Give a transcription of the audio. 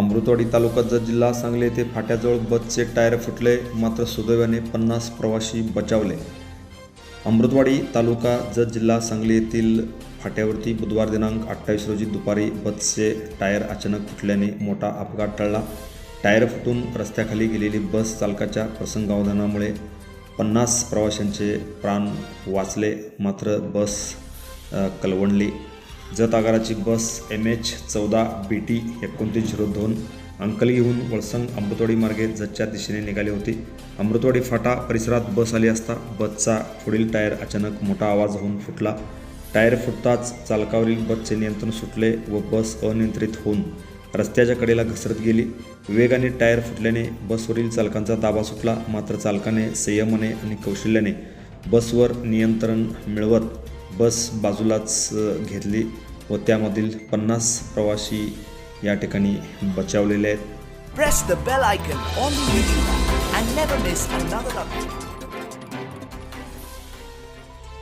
अमृतवाडी तालुका जत जिल्हा सांगली येथे फाट्याजवळ बसचे टायर फुटले मात्र सुदैवाने पन्नास प्रवासी बचावले. अमृतवाडी तालुका जत जिल्हा सांगली येथील फाट्यावरती बुधवार दिनांक अठ्ठावीस रोजी दुपारी बसचे टायर अचानक फुटल्याने मोठा अपघात टळला. टायर फुटून रस्त्याखाली गेलेली बस चालकाच्या प्रसंगावधानामुळे पन्नास प्रवाशांचे प्राण वाचले मात्र बस कलवणली जत आगाराची बस एम एच चौदा बी टी एकोणतीस झिरो दोन अंकल घेऊन वळसंग अमृतवाडी मार्गे जतच्या दिशेने निघाली होती. अमृतवाडी फाटा परिसरात बस आली असता बसचा पुढील टायर अचानक मोठा आवाज होऊन फुटला. टायर फुटताच चालकावरील बसचे नियंत्रण सुटले व बस अनियंत्रित होऊन रस्त्याच्या कडेला घसरत गेली. वेगाने टायर फुटल्याने बसवरील चालकांचा ताबा सुटला मात्र चालकाने संयमाने आणि कौशल्याने बसवर नियंत्रण मिळवत बस बाजूलाच घेतली व त्यामधील पन्नास प्रवासी या ठिकाणी बचावलेले आहेत.